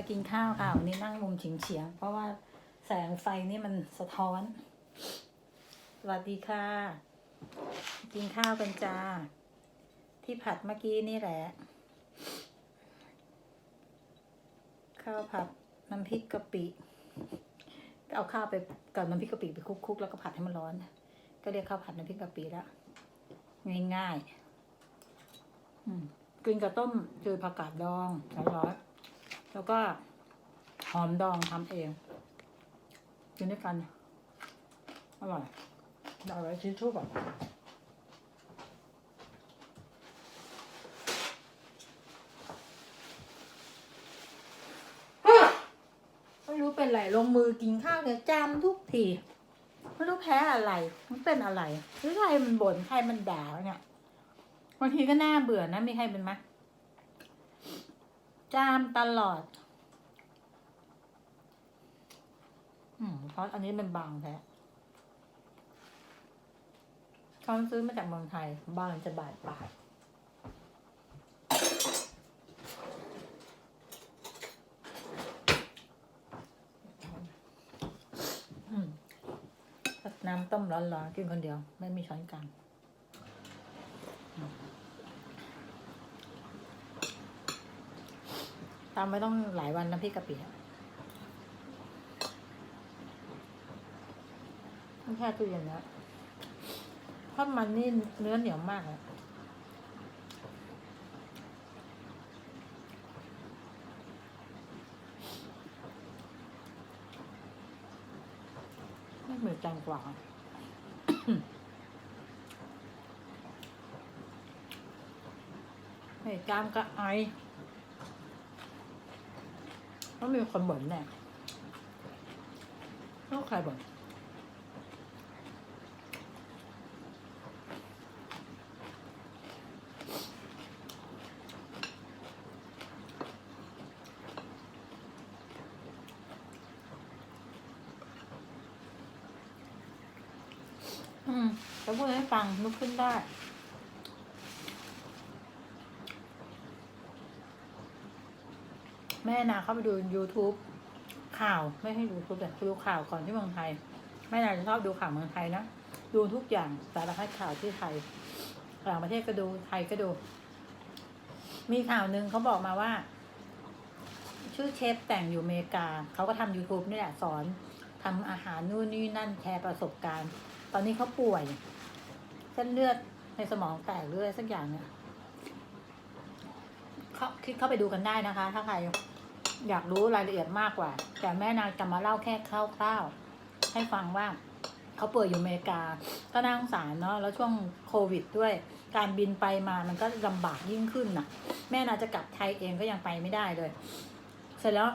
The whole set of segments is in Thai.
มากินข้าวค่ะวันนี้นั่งมุมเฉียงๆเพราะว่าแสงไฟนี่มันสะท้อน สวัสดีค่ะ กินข้าวกันจ้า ที่ผัดเมื่อกี้นี่แหละ ข้าวผัดน้ำพริกกะปิก็เอาข้าวไปกับน้ำพริกกะปิไปคลุกๆแล้วก็ผัดให้มันร้อน ก็เรียกข้าวผัดน้ำพริกกะปิแล้วง่ายๆกินกับต้มเจืดผักกาดดองร้อนๆ แล้วก็หอมดองทำเองกินด้วยกัน อร่อยเอาไว้ชิ้นชุบอะไม่รู้เป็นไรลงมือกินข้าวเนี่ยจามทุกทีไม่รู้แพ้อะไร มันเป็นอะไรหรือใครมันบ่นใครมันด่าเนี่ยบางทีก็น่าเบื่อนะมีใครเป็นไหม จามตลอด อืมเพราะอันนี้มันบางแท้เขาซื้อมาจากเมืองไทย บางจะบาดปากน้ำต้มร้อนๆกินคนเดียว ไม่มีช้อนกลางอืม ตามไม่ต้องหลายวันนะพี่กะปิอะต้องแช่ตู้เย็นแล้วเพราะมันนี่เนื้อเหนียวมากอะไม่เหมือนจังกว่าไอ้จามก็ไอ ต้องมีคนบ่นแน่ต้องใครบ่นอืมจะพูดให้ฟังลุกขึ้นได้ ม่นาเข้าไปดู YouTube ข่าวไม่ให้ดู YouTube แต่ดูข่าวก่อนที่เมืองไทย แม่นาจะชอบดูข่าวเมืองไทยนะดูทุกอย่างสารพัดข่าวที่ไทยต่างประเทศก็ดูไทยก็ดู มีข่าวหนึ่งเขาบอกมาว่า ชื่อเชฟแต่งอยู่อเมริกา เขาก็ทำ YouTube นี่แหละสอนทำอาหารนู่นนี่นั่นแชร์ประสบการณ์ ตอนนี้เขาป่วย เส้นเลือดในสมองแตกหรืออะไรสักอย่างเนี่ยเขาคลิกเข้าไปดูกันได้นะคะ ถ้าใคร อยากรู้รายละเอียดมากกว่า แต่แม่นางจะมาเล่าแค่คร่าวๆให้ฟังว่าเขาป่วยอยู่อเมริกา ก็น่าสงสารเนาะแล้วช่วงโควิดด้วย การบินไปมามันก็ลำบากยิ่งขึ้นน่ะ แม่นาจะกลับไทยเองก็ยังไปไม่ได้เลย เสร็จแล้ว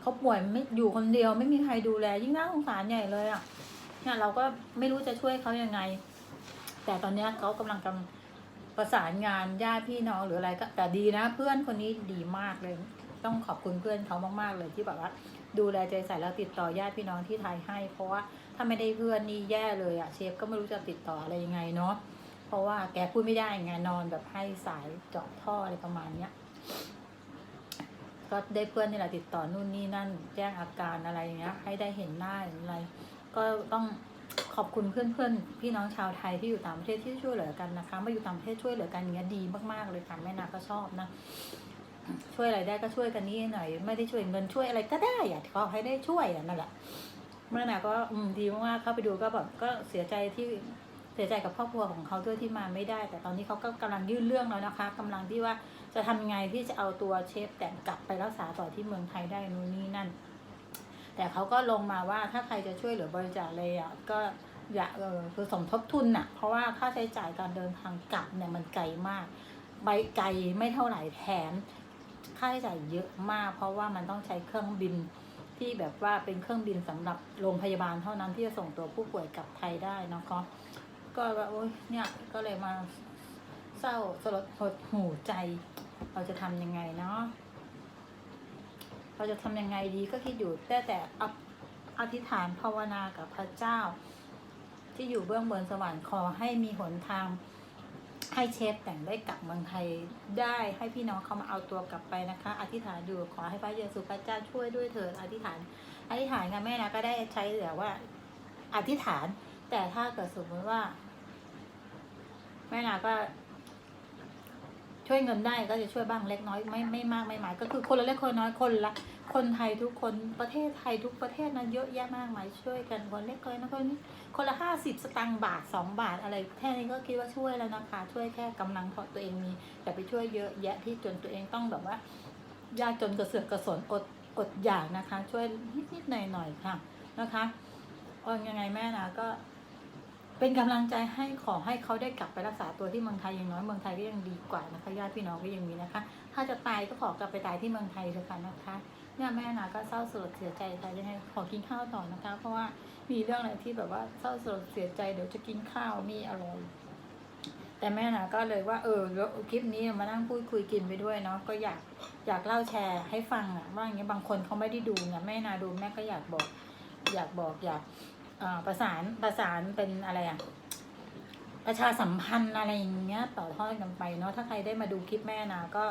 เขาป่วยไม่อยู่คนเดียวไม่มีใครดูแล ยิ่งน่าสงสารใหญ่เลยอะเนี่ยเราก็ไม่รู้จะช่วยเขายังไง แต่ตอนนี้เขากำลังกำประสานงานญาติพี่น้องหรืออะไรก็แต่ดีนะ เพื่อนคนนี้ดีมากเลย ต้องขอบคุณเพื่อนเขามาก ๆ เลยที่แบบว่าดูแลใจใส่แล้วติดต่อญาติพี่น้องที่ไทยให้ เพราะว่าถ้าไม่ได้เพื่อนนี่แย่เลยอะเชฟก็ไม่รู้จะติดต่ออะไรยังไงเนาะเพราะว่าแกพูดไม่ได้ไงนอนแบบให้สายเจาะท่ออะไรประมาณเนี้ยก็ได้เพื่อนนี่แหละติดต่อนู่นนี่นั่น แจ้งอาการอะไรอย่างเงี้ย ให้ได้เห็นหน้าอะไร ก็ต้องขอบคุณเพื่อนๆ พี่น้องชาวไทยที่อยู่ต่างประเทศที่ช่วยเหลือกันนะคะมาอยู่ต่างประเทศช่วยเหลือกันอย่างเงี้ยดีมากๆเลยค่ะแม่นาก็ชอบนะ ช่วยอะไรได้ก็ช่วยกันนี่หน่อย ไม่ได้ช่วยเงินช่วยอะไรก็ได้อะขอให้ได้ช่วยอะนั่นแหละแม่นาก็อืมดีมากๆเข้าไปดูก็แบบก็เสียใจที่เสียใจกับครอบครัวของเขาด้วยที่มาไม่ได้ แต่ตอนนี้เขาก็กำลังยื่นเรื่องแล้วนะคะกำลังที่ว่าจะทำยังไงที่จะเอาตัวเชฟแต่งกลับไปรักษาต่อที่เมืองไทยได้นู่นนี่นั่น แต่เขาก็ลงมาว่าถ้าใครจะช่วยเหลือบริจาคอะไรอะก็อย่าเออคือสมทบทุนน่ะ เพราะว่าค่าใช้จ่ายการเดินทางกลับเนี่ยมันไกลมาก ใบไกลไม่เท่าไหร่แถม ค่าใช้จ่ายเยอะมาก เพราะว่ามันต้องใช้เครื่องบินที่แบบว่าเป็นเครื่องบินสำหรับโรงพยาบาลเท่านั้นที่จะส่งตัวผู้ป่วยกลับไทยได้นะคะก็แบบโอ้ยเนี่ยก็เลยมาเศร้าสลดหดหูใจ เราจะทำยังไงเนาะเราจะทำยังไงดีก็คิดอยู่แต่แต่อธิษฐานภาวนากับพระเจ้า ที่อยู่เบื้องบนสวรรค์ขอให้มีหนทาง ให้เชฟแต่งได้กลับเมืองไทยได้ให้พี่น้องเขามาเอาตัวกลับไปนะคะ อธิษฐานดูขอให้พระเยซูพระเจ้าช่วยด้วยเถิดอธิษฐาน อธิษฐานค่ะแม่นะก็ได้ใช้แต่ว่า อธิษฐาน แต่ถ้าเกิดสมมติว่า แม่นาก็ ช่วยเงินได้ก็จะช่วยบ้างเล็กน้อยไม่ไม่มากไม่หมายก็คือคนละเล็กคนน้อยคนละ คนไทยทุกคนประเทศไทยทุกประเทศนั้นเยอะแยะมากมายช่วยกันคนเล็กคนน้อยคนนี้คนละห้าสิบสตางค์บาทสองบาทอะไรแค่นี้ก็คิดว่าช่วยแล้วนะคะ ช่วยแค่กำลังพอตัวเองมีแต่ไปช่วยเยอะแยะที่จนตัวเองต้องแบบว่ายากจนกระเสือกกระสนอดอดอยากนะคะ ช่วยนิดนิดหน่อยๆค่ะนะคะเออยังไงแม่นะก็ เป็นกำลังใจให้ขอให้เขาได้กลับไปรักษาตัวที่เมืองไทยอย่างน้อยเมืองไทยก็ยังดีกว่านะคะญาติพี่น้องก็ยังมีนะคะ ถ้าจะตายก็ขอกลับไปตายที่เมืองไทยเถอะค่ะนะคะเนี่ยแม่นาก็เศร้าโศกเสียใจค่ะยังไงขอกินข้าวต่อนะคะ เพราะว่ามีเรื่องอะไรที่แบบว่าเศร้าโศกเสียใจเดี๋ยวจะกินข้าวมีอร่อยแต่แม่นาก็เลยว่าเออคลิปนี้มานั่งพูดคุยกินไปด้วยเนาะก็อยากอยากเล่าแชร์ให้ฟังอะว่าอย่างเงี้ยบางคนเขาไม่ได้ดูเนี่ยแม่นาดูแม่ก็อยากบอก อยากบอกอยาก ประสานประสานเป็นอะไรอะประชาสัมพันธ์อะไรอย่างเงี้ยต่อทอดกันไปเนาะถ้าใครได้มาดูคลิปแม่นะก็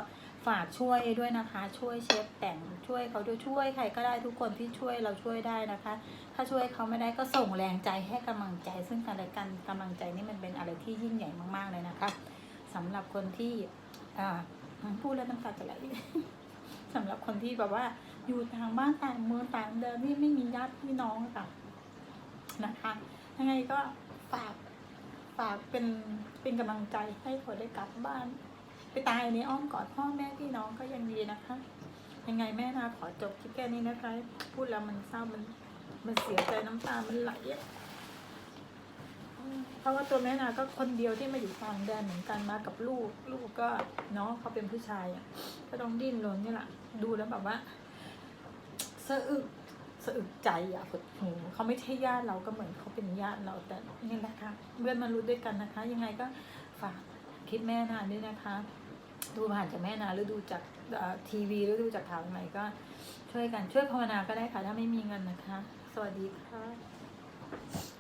ฝากช่วยด้วยนะคะ ช่วยเชฟแต่งช่วยเขาด้วยช่วยใครก็ได้ทุกคนที่ช่วยเราช่วยได้นะคะ ถ้าช่วยเขาไม่ได้ก็ส่งแรงใจให้กำลังใจซึ่งกันและกันกำลังใจนี่มันเป็นอะไรที่ยิ่งใหญ่มากๆเลยนะคะสำหรับคนที่อ่าพูดแล้วน้ำตาจะไหลสำหรับคนที่แบบว่าอยู่ต่างบ้านต่างเมืองต่างเดินที่ไม่มีญาติพี่น้องค่ะ นะคะยังไงก็ฝากฝากเป็นเป็นกำลังใจให้เขาได้กลับบ้าน ไปตายในอ้อมกอดพ่อแม่พี่น้องก็ยังดีนะคะ ยังไงแม่นาขอจบคลิปแค่นี้นะคะ พูดแล้วมันเศร้ามันมันเสียใจน้ำตามันไหลเพราะว่าตัวแม่นาก็คนเดียวที่มาอยู่ต่างแดนเหมือนกันมากับลูก ลูกก็เนาะเขาเป็นผู้ชายอะก็ต้องดิ้นรนนี่แหละดูแล้วแบบว่าสะอึกะอึกใจอะหดหูเขาไม่ใช่ญาติเราก็เหมือนเขาเป็นญาติเราแต่นี่แหละค่ะเพื่อนมารู้ด้วยกันนะคะ ยังไงก็ฝากคิดแม่นาด้วยนะคะ ดูผ่านจากแม่นาหรือดูจากทีวีหรือดูจากข่าวใหม่ก็ช่วยกันช่วยภาวนาก็ได้ค่ะถ้าไม่มีเงินนะคะ สวัสดีค่ะ